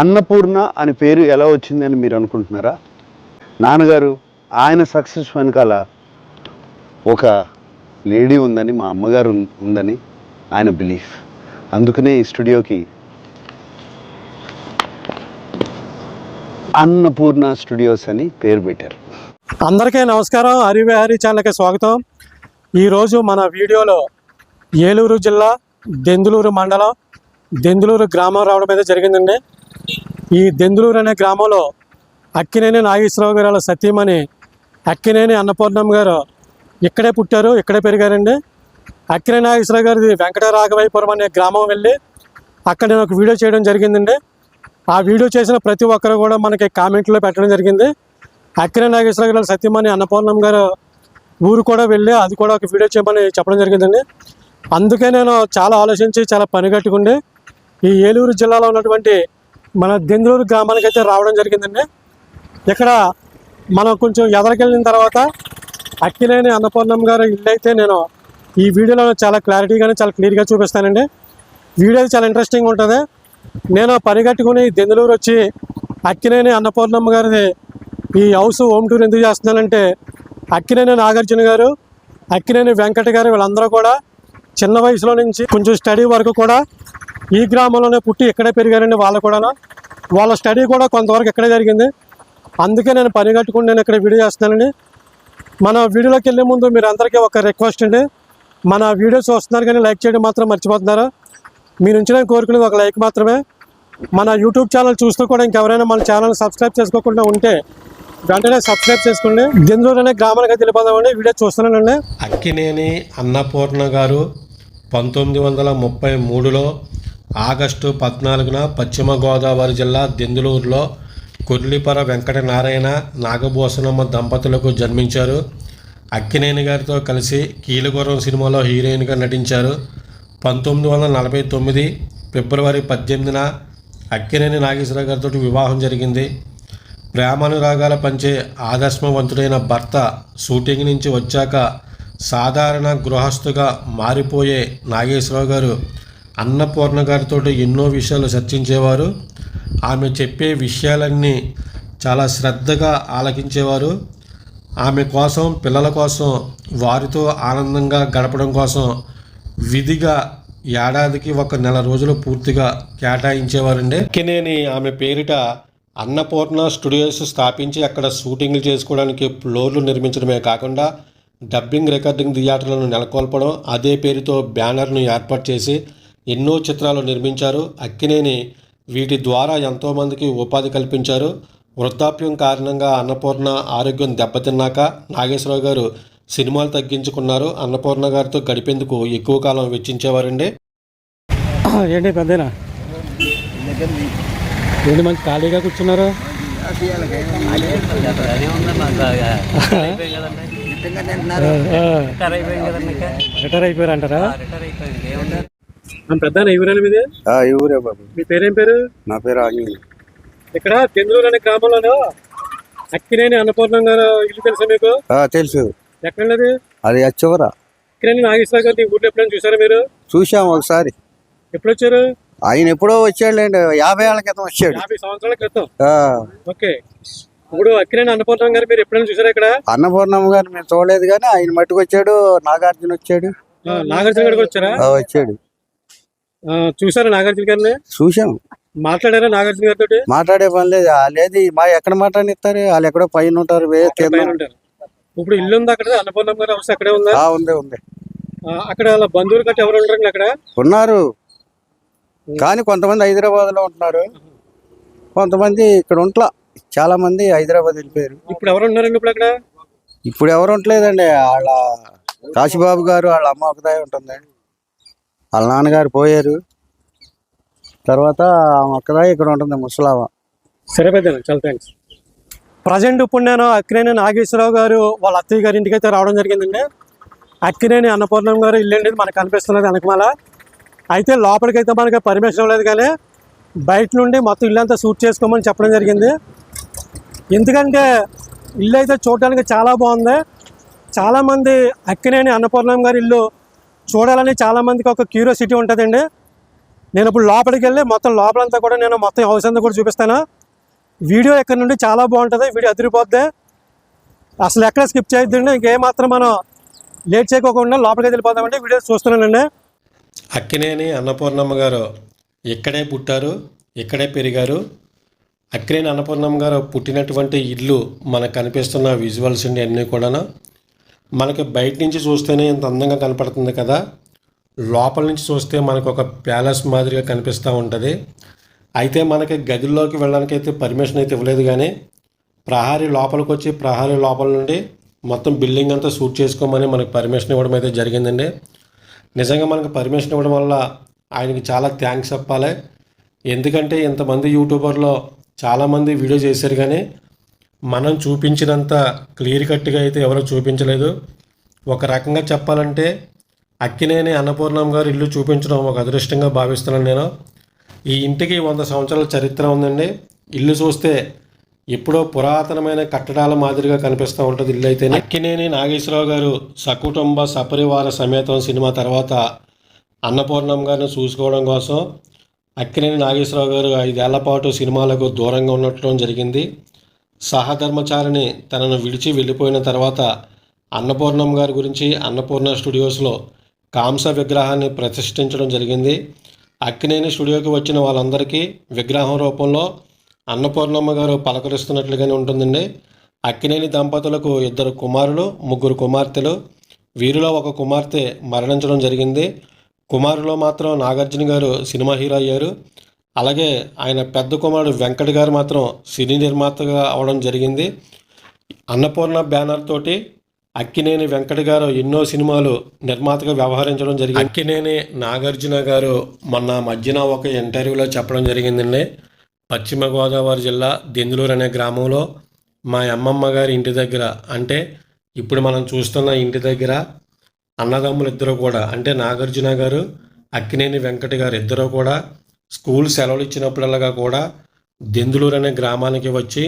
అన్నపూర్ణ అనే పేరు ఎలా వచ్చిందని మీరు అనుకుంటున్నారా? నాన్నగారు ఆయన సక్సెస్ వెనకాల ఒక లేడీ ఉందని మా అమ్మగారు ఉందని ఆయన బిలీఫ్. అందుకనే ఈ స్టూడియోకి అన్నపూర్ణ స్టూడియోస్ అని పేరు పెట్టారు. అందరికీ నమస్కారం. హరివిహారీ ఛానల్కి స్వాగతం. ఈరోజు మన వీడియోలో ఏలూరు జిల్లా దెందులూరు మండలం దెందులూరు గ్రామం రావడం అయితే జరిగిందండి. ఈ దెందులూరు అనే గ్రామంలో అక్కినేని నాగేశ్వరరావు గారు వాళ్ళ సతీమణి అక్కినేని అన్నపూర్ణమ్మ గారు ఇక్కడే పుట్టారు ఇక్కడే పెరిగారండి. అక్కినే నాగేశ్వరరావు గారిది వెంకటరాఘవైపురం అనే గ్రామం వెళ్ళి అక్కడ నేను ఒక వీడియో చేయడం జరిగిందండి. ఆ వీడియో చేసిన ప్రతి ఒక్కరు కూడా మనకి కామెంట్లో పెట్టడం జరిగింది. అక్కినే నాగేశ్వరరావు గారు సత్యమణి అన్నపూర్ణం గారు ఊరు కూడా వెళ్ళి అది కూడా ఒక వీడియో చేయమని చెప్పడం జరిగిందండి. అందుకే నేను చాలా ఆలోచించి చాలా పనిగట్టుకుండి ఈ ఏలూరు జిల్లాలో ఉన్నటువంటి మన దెందులూరు గ్రామానికి అయితే రావడం జరిగిందండి. ఇక్కడ మనం కొంచెం ఎదరికెళ్ళిన తర్వాత అక్కినేని అన్నపూర్ణం గారు ఇల్లు అయితే నేను ఈ వీడియోలో చాలా క్లారిటీగానే చాలా క్లియర్గా చూపిస్తానండి. వీడియో చాలా ఇంట్రెస్టింగ్ ఉంటుంది. నేను పరిగెట్టుకుని దెందులూరు వచ్చి అక్కినేని అన్నపూర్ణమ్మ గారిది ఈ హౌస్ హోమ్ టూర్ ఎందుకు చేస్తున్నానంటే అక్కినేని నాగార్జున గారు అక్కినేని వెంకట గారు వీళ్ళందరూ కూడా చిన్న వయసులో నుంచి కొంచెం స్టడీ వరకు కూడా ఈ గ్రామంలోనే పుట్టి ఇక్కడే పెరిగారండి వాళ్ళు కూడా వాళ్ళ స్టడీ కూడా కొంతవరకు ఇక్కడే జరిగింది. అందుకే నేను పని కట్టుకుని నేను ఇక్కడ వీడియో చేస్తున్నానండి. మన వీడియోలోకి వెళ్ళే ముందు మీరు అందరికీ ఒక రిక్వెస్ట్ అండి. మన వీడియో చూస్తున్నారు కానీ లైక్ చేయడం మాత్రం మర్చిపోతున్నారు. మీ నుంచి నేను కోరుకునేది ఒక లైక్ మాత్రమే. మన యూట్యూబ్ ఛానల్ చూస్తూ కూడా ఇంకెవరైనా మన ఛానల్ సబ్స్క్రైబ్ చేసుకోకుండా ఉంటే వెంటనే సబ్స్క్రైబ్ చేసుకోండి. దీనిలోనే అనే గ్రామానికి అయితే వీడియో చూస్తున్నానండి. అక్కినేని అన్నపూర్ణ గారు పంతొమ్మిది వందల ముప్పై మూడులో ఆగస్టు పద్నాలుగున పశ్చిమ గోదావరి జిల్లా దెందులూరులో కొర్లిపర వెంకట నారాయణ నాగభూషణమ్మ దంపతులకు జన్మించారు. అక్కినేని గారితో కలిసి కీలుగుర్రం సినిమాలో హీరోయిన్గా నటించారు. పంతొమ్మిది వందల నలభై తొమ్మిది ఫిబ్రవరి పద్దెనిమిదిన అక్కినేని నాగేశ్వర గారితో వివాహం జరిగింది. ప్రేమానురాగాల పంచే ఆదర్శవంతుడైన భర్త షూటింగ్ నుంచి వచ్చాక సాధారణ గృహస్థుగా మారిపోయే నాగేశ్వరరావు గారు అన్నపూర్ణ గారితో ఎన్నో విషయాలు చర్చించేవారు. ఆమె చెప్పే విషయాలన్నీ చాలా శ్రద్ధగా ఆలకించేవారు. ఆమె కోసం పిల్లల కోసం వారితో ఆనందంగా గడపడం కోసం విధిగా ఏడాదికి ఒక నెల రోజులు పూర్తిగా కేటాయించేవారండి. కినేని ఆమె పేరిట అన్నపూర్ణ స్టూడియోస్ స్థాపించి అక్కడ షూటింగ్లు చేసుకోవడానికి ఫ్లోర్లు నిర్మించడమే కాకుండా డబ్బింగ్ రికార్డింగ్ థియేటర్లను నెలకొల్పడం అదే పేరుతో బ్యానర్ను ఏర్పాటు చేసి ఎన్నో చిత్రాలు నిర్మించారు. అక్కినేని వీటి ద్వారా ఎంతోమందికి ఉపాధి కల్పించారు. వృద్ధాప్యం కారణంగా అన్నపూర్ణ ఆరోగ్యం దెబ్బతిన్నాక నాగేశ్వరరావు గారు సినిమాలు తగ్గించుకున్నారు. అన్నపూర్ణ గారితో గడిపేందుకు ఎక్కువ కాలం వెచ్చించేవారండి. ఏంటి పెద్దనా ఏంటి మంచి ఖాళీగా కూర్చున్నారు? రిటైర్ అయిపోయారు అంటారా పెద్ద మీది ఈ ఊరే బాబు. మీ పేరేం పేరు? నా పేరు ఇక్కడ తెందులూరు అనే గ్రామంలోనూ? అక్కినేని అన్నపూర్ణం గారు ఇల్లు తెలుసా మీకు? తెలుసు. అది అచ్చవరా అక్కినేని నాగేశ్వర గారు ఈ ఊర్లో ఎప్పుడైనా చూసారా మీరు? చూసాం ఒకసారి. ఎప్పుడు వచ్చారు ఆయన ఎప్పుడో వచ్చాడులేండి. యాభై ఏళ్ళ క్రితం వచ్చాడు. యాభై సంవత్సరాల క్రితం. ఓకే. ఇప్పుడు అక్కినేని అన్నపూర్ణం గారు మీరు ఎప్పుడైనా చూసారా ఇక్కడ? అన్నపూర్ణమ్మ గారు మేము చూడలేదు కానీ ఆయన మట్టుకు వచ్చాడు. నాగార్జున వచ్చాడు నాగార్జున వచ్చారా? వచ్చాడు. చూసారా నాగార్జున గారిని? చూసాం మాట్లాడారా నాగార్జున గారితో మాట్లాడే పని లేదు. లేదు మా ఎక్కడ మాట్లాడిస్తారు? వాళ్ళు ఎక్కడో పైన ఉంటారు ఇప్పుడు ఇల్లు ఉంది అక్కడ? అన్నపూర్ణం గారి హౌస్ అక్కడే ఉందా? ఆ, ఉంది ఉంది. అక్కడ వాళ్ళ బంధువులు గట్రా ఎవరు ఉంటారు అక్కడ? ఉన్నారు. కానీ కొంతమంది హైదరాబాద్లో ఉంటున్నారు. కొంతమంది ఇక్కడ ఉంట్లా. చాలా మంది హైదరాబాద్ వెళ్ళిపోయారు. ఇప్పుడు ఎవరు ఉన్నారండి ఇప్పుడు అక్కడ? ఇప్పుడు ఎవరు ఉండలేదండి. వాళ్ళ కాశీబాబు గారు వాళ్ళ అమ్మ ఒకదాయి ఉంటుంది వాళ్ళ నాన్నగారు పోయారు. తర్వాత ఆమె ఇక్కడ ఉంటుంది ముసలావ సరే పెద్ద చాలా థ్యాంక్స్ ప్రజెంట్ ఇప్పుడు నేను అక్కినేని నాగేశ్వరరావు గారు వాళ్ళ అత్తయ్య గారి ఇంటికి అయితే రావడం జరిగిందండి. అక్కినేని అన్నపూర్ణం గారు ఇల్లు అనేది మనకు కనిపిస్తున్నది వెనకమాల. అయితే లోపలికి అయితే మనకి పర్మిషన్ ఇవ్వలేదు కానీ బయట నుండి మొత్తం ఇల్లు అంతా షూట్ చేసుకోమని చెప్పడం జరిగింది. ఎందుకంటే ఇల్లు అయితే చూడడానికి చాలా బాగుంది. చాలామంది అక్కినేని అన్నపూర్ణం గారి ఇల్లు చూడాలని చాలామందికి ఒక క్యూరియాసిటీ ఉంటుందండి. నేను ఇప్పుడు లోపలికి వెళ్ళి మొత్తం లోపలంతా కూడా నేను మొత్తం హౌస్ అంతా కూడా చూపిస్తాను. వీడియో ఇక్కడ నుండి చాలా బాగుంటుంది వీడియో అదిరిపోద్ది. అసలు ఎక్కడ స్కిప్ చేయొద్దండి ఇంకేమాత్రం మనం లేట్ చేయకోకుండా లోపలికి వెళ్ళిపోదామంటే వీడియో చూస్తున్నానండి. అక్కినేని అన్నపూర్ణమ్మ గారు ఇక్కడే పుట్టారు ఇక్కడే పెరిగారు. అక్కినేని అన్నపూర్ణమ్మ గారు పుట్టినటువంటి ఇల్లు మనకు కనిపిస్తున్న విజువల్స్ అండి అన్నీ కూడాను. మనకి బయట నుంచి చూస్తేనే ఇంత అందంగా కనపడుతుంది కదా. లోపల నుంచి చూస్తే మనకు ఒక ప్యాలెస్ మాదిరిగా కనిపిస్తూ ఉంటుంది. అయితే మనకి గదిలోకి వెళ్ళడానికి అయితే పర్మిషన్ అయితే ఇవ్వలేదు కానీ ప్రహారీ లోపలికి వచ్చి ప్రహారీ లోపల నుండి మొత్తం బిల్డింగ్ అంతా షూట్ చేసుకోమని మనకు పర్మిషన్ ఇవ్వడం అయితే జరిగిందండి. నిజంగా మనకు పర్మిషన్ ఇవ్వడం వల్ల ఆయనకి చాలా థ్యాంక్స్ చెప్పాలి. ఎందుకంటే ఇంతమంది యూట్యూబర్లో చాలామంది వీడియో చేశారు కానీ మనం చూపించినంత క్లియర్ కట్గా అయితే ఎవరు చూపించలేదు. ఒక రకంగా చెప్పాలంటే అక్కినేని అన్నపూర్ణం గారు ఇల్లు చూపించడం ఒక అదృష్టంగా భావిస్తున్నాను నేను. ఈ ఇంటికి వంద సంవత్సరాల చరిత్ర ఉందండి. ఇల్లు చూస్తే ఎప్పుడో పురాతనమైన కట్టడాల మాదిరిగా కనిపిస్తూ ఉంటుంది ఇల్లు అయితే అక్కినేని నాగేశ్వరరావు గారు సకుటుంబ సపరివార సమేతం సినిమా తర్వాత అన్నపూర్ణం గారిని చూసుకోవడం కోసం అక్కినేని నాగేశ్వరరావు గారు ఐదేళ్ళ పాటు సినిమాలకు దూరంగా ఉండటం జరిగింది. సహధర్మచారిని తనను విడిచి వెళ్ళిపోయిన తర్వాత అన్నపూర్ణం గారి గురించి అన్నపూర్ణ స్టూడియోస్లో కాంస విగ్రహాన్ని ప్రతిష్ఠించడం జరిగింది. అక్కినేని స్టూడియోకి వచ్చిన వాళ్ళందరికీ విగ్రహం రూపంలో అన్నపూర్ణమ్మ గారు పలకరిస్తున్నట్లుగానే ఉంటుందండి. అక్కినేని దంపతులకు ఇద్దరు కుమారులు ముగ్గురు కుమార్తెలు. వీరిలో ఒక కుమార్తె మరణించడం జరిగింది. కుమారులో మాత్రం నాగార్జున గారు సినిమా హీరో అయ్యారు. అలాగే ఆయన పెద్ద కుమారుడు వెంకట్ గారు మాత్రం సినీ నిర్మాతగా అవడం జరిగింది. అన్నపూర్ణ బ్యానర్ తోటి అక్కినేని వెంకట గారు ఎన్నో సినిమాలు నిర్మాతగా వ్యవహరించడం జరిగింది. అక్కినేని నాగార్జున గారు మొన్న మధ్యన ఒక ఇంటర్వ్యూలో చెప్పడం జరిగిందండి. పశ్చిమ గోదావరి జిల్లా దెందులూరు అనే గ్రామంలో మా అమ్మమ్మ గారి ఇంటి దగ్గర అంటే ఇప్పుడు మనం చూస్తున్న ఇంటి దగ్గర అన్నదమ్ములు ఇద్దరు కూడా అంటే నాగార్జున గారు అక్కినేని వెంకట గారు ఇద్దరు కూడా స్కూల్ సెలవులు ఇచ్చినప్పుడల్లా కూడా దెందులూరు అనే గ్రామానికి వచ్చి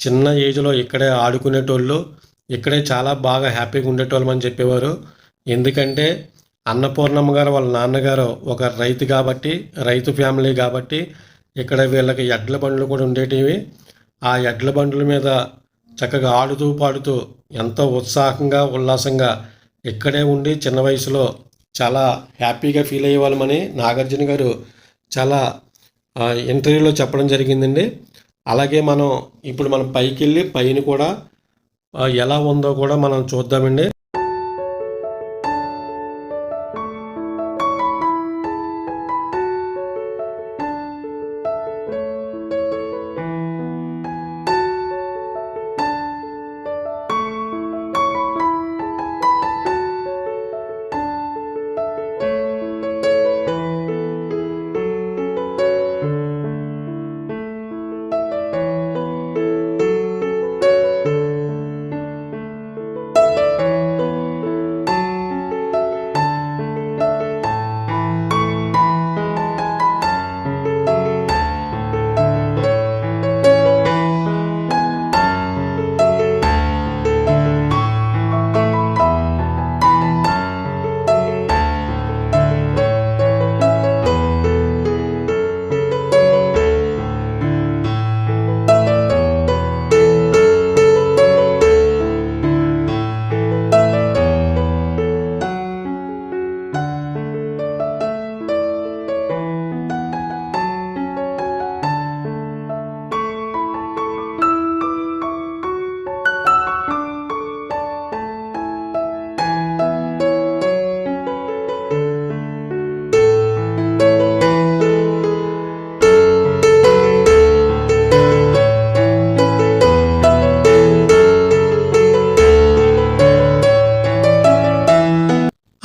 చిన్న ఏజ్లో ఇక్కడే ఆడుకునేటోళ్ళు ఇక్కడే చాలా బాగా హ్యాపీగా ఉండేటోళ్ళం అని చెప్పేవారు. ఎందుకంటే అన్నపూర్ణమ్మ గారు వాళ్ళ నాన్నగారు ఒక రైతు కాబట్టి రైతు ఫ్యామిలీ కాబట్టి ఇక్కడ వీళ్ళకి ఎడ్ల బండ్లు కూడా ఉండేటివి. ఆ ఎడ్ల బండ్ల మీద చక్కగా ఆడుతూ పాడుతూ ఎంతో ఉత్సాహంగా ఉల్లాసంగా ఇక్కడే ఉండి చిన్న వయసులో చాలా హ్యాపీగా ఫీల్ అయ్యేవాళ్ళమని నాగార్జున గారు చాలా ఇంటర్వ్యూలో చెప్పడం జరిగిందండి. అలాగే మనం ఇప్పుడు మనం పైకి వెళ్ళి పైన కూడా ఎలా ఉందో కూడా మనం చూద్దామండి.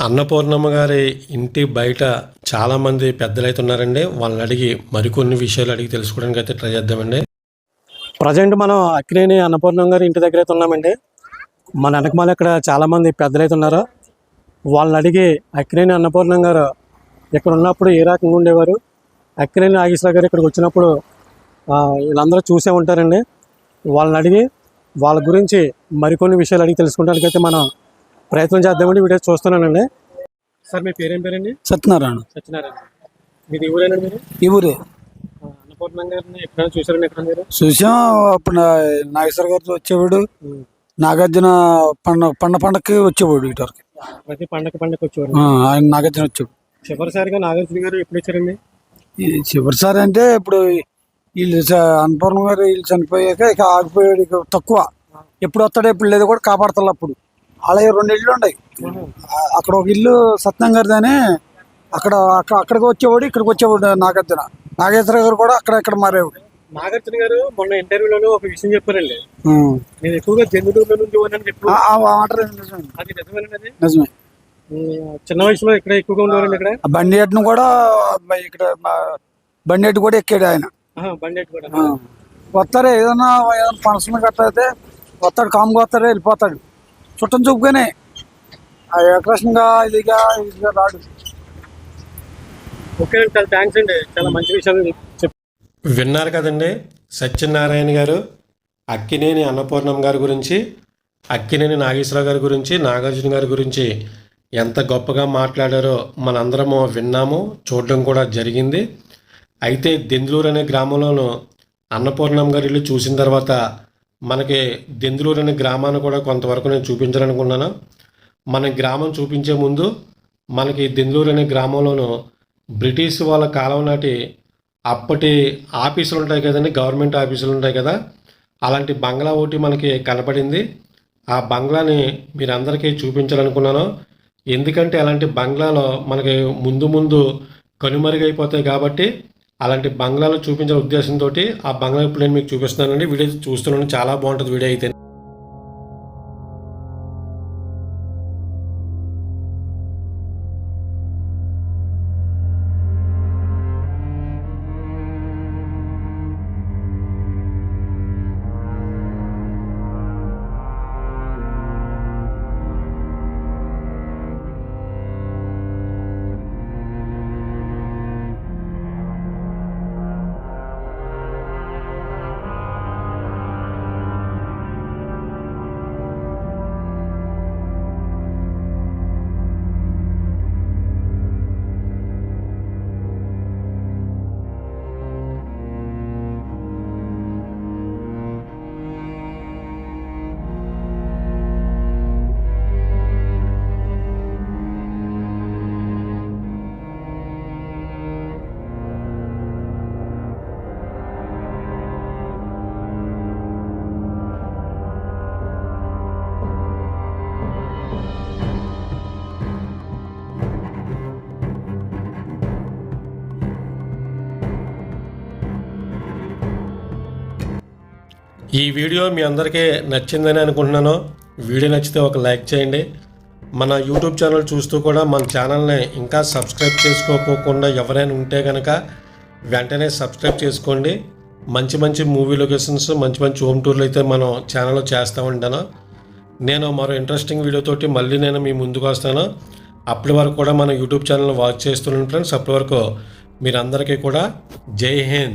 అన్నపూర్ణమ్మ గారి ఇంటి బయట చాలామంది పెద్దలైతే ఉన్నారండి వాళ్ళని అడిగి మరికొన్ని విషయాలు అడిగి తెలుసుకోవడానికి అయితే ట్రై చేద్దామండి. ప్రజెంట్ మనం అక్కినేని అన్నపూర్ణం గారి ఇంటి దగ్గర అయితే ఉన్నామండి. మన వెనకమాల ఇక్కడ చాలామంది పెద్దలైతే ఉన్నారు వాళ్ళని అడిగి అక్కినేని అన్నపూర్ణం గారు ఇక్కడ ఉన్నప్పుడు ఏ రకంగా ఉండేవారు? అక్కినేని నాగేశ్వర గారు ఇక్కడికి వచ్చినప్పుడు వీళ్ళందరూ చూసే ఉంటారండి. వాళ్ళని అడిగి వాళ్ళ గురించి మరికొన్ని విషయాలు అడిగి తెలుసుకోవడానికి అయితే మనం ప్రయత్నం చేద్దామండి. వీడియో చూస్తున్నానండి. సార్ మీ పేరేం పేరండి? సత్యనారాయణ. సత్యనారాయణ. మీది ఊరేనా మీరు? ఈ ఊరే. అన్నపూర్ణ గారిని ఎక్కడైనా చూసారండి ఎక్కడ మీరు? చూసాం అప్పుడు నా- నాగేశ్వర గారితో వచ్చేవాడు. నాగార్జున పండ పండ పండగకి వచ్చేవాడు ఇటువరకు ప్రతి పండగ పండగ వచ్చేవారు ఆ, ఆయన నాగార్జున వచ్చాడు చివరిసారిగా నాగార్జున గారు ఎప్పుడు వచ్చారండి? ఈ చివరిసారి అంటే ఇప్పుడు వీళ్ళు చ- అన్నపూర్ణ గారు వీళ్ళు చనిపోయాక ఇక ఆగిపోయాడు ఇక తక్కువ. ఎప్పుడు వస్తాడో ఎప్పుడు లేదో కూడా కాపాడతారు అప్పుడు. అలాగే రెండు ఇళ్ళు ఉన్నాయి. అక్కడ ఒక ఇల్లు సత్యం గారిది అని అక్కడ అక్క- అక్కడికి వచ్చేవాడు ఇక్కడికి వచ్చేవాడు నాగార్జున. నాగేశ్వర గారు కూడా అక్కడ ఇక్కడ మారేవాడు. నాగార్జున గారు మొన్న ఇంటర్వ్యూలోనే ఒక విషయం చెప్పారండి. నేను ఎక్కువగా జంతువుల నుంచి అది నిజమేనండి నిజమే. చిన్న వయసులో ఇక్కడ ఎక్కువగా ఉండేవారండి ఇక్కడ? బండి ఎట్టును కూడా ఇక్కడ బండి ఎట్టు కూడా ఎక్కాడు ఆయన. బండి ఎట్టు కూడా. వస్తారే ఏదన్నా ఏదైనా ఫంక్షన్ గట్రా అయితే వస్తాడు కామ్గా వస్తాడే వెళ్ళిపోతాడు. చుట్టం చూపుగానే ఆ ఏకృష్ణంగా ఇదిగా ఇదిగా రాడు. ఓకే అండి చాలా థ్యాంక్స్ అండి. చాలా మంచి విషయాలు చెప్పారు. విన్నారు కదండి సత్యనారాయణ గారు అక్కినేని అన్నపూర్ణం గారి గురించి అక్కినేని నాగేశ్వరరావు గారి గురించి నాగార్జున గారి గురించి ఎంత గొప్పగా మాట్లాడారో మనందరము విన్నాము చూడడం కూడా జరిగింది. అయితే దెందులూరు అనే గ్రామంలోనూ అన్నపూర్ణం గారి ఇల్లు చూసిన తర్వాత మనకి దెందులూరు అనే గ్రామాన్ని కూడా కొంతవరకు నేను చూపించాలనుకున్నాను మన గ్రామం చూపించే ముందు మనకి దెందులూరు అనే గ్రామంలోనూ బ్రిటిష్ వాళ్ళ కాలం నాటి అప్పటి ఆఫీసులు ఉంటాయి కదండి గవర్నమెంట్ ఆఫీసులు ఉంటాయి కదా. అలాంటి బంగ్లా ఒకటి మనకి కనపడింది. ఆ బంగ్లాని మీరందరికీ చూపించాలనుకున్నాను. ఎందుకంటే అలాంటి బంగ్లాలో మనకి ముందు ముందు కనుమరుగైపోతాయి కాబట్టి అలాంటి బంగ్లాలో చూపించే ఉద్దేశంతో ఆ బంగ్లా ఇప్పుడు నేను మీకు చూపిస్తున్నానండి. వీడియో చూస్తున్నాను. చాలా బాగుంటుంది వీడియో అయితే. ఈ వీడియో మీ అందరికీ నచ్చిందని అనుకుంటున్నాను. వీడియో నచ్చితే ఒక లైక్ చేయండి. మన యూట్యూబ్ ఛానల్ చూస్తూ కూడా మన ఛానల్ని ఇంకా సబ్స్క్రైబ్ చేసుకోకుండా ఎవరైనా ఉంటే కనుక వెంటనే సబ్స్క్రైబ్ చేసుకోండి. మంచి మంచి మూవీ లొకేషన్స్ మంచి మంచి హోమ్ టూర్లు అయితే మనం ఛానల్లో చేస్తూ ఉంటాను. నేను మరో ఇంట్రెస్టింగ్ వీడియోతోటి మళ్ళీ నేను మీ ముందుకు వస్తాను. అప్పటి వరకు కూడా మన యూట్యూబ్ ఛానల్ వాచ్ చేస్తున్నాను ఫ్రెండ్స్. అప్పటి వరకు మీరందరికీ కూడా జై హింద్.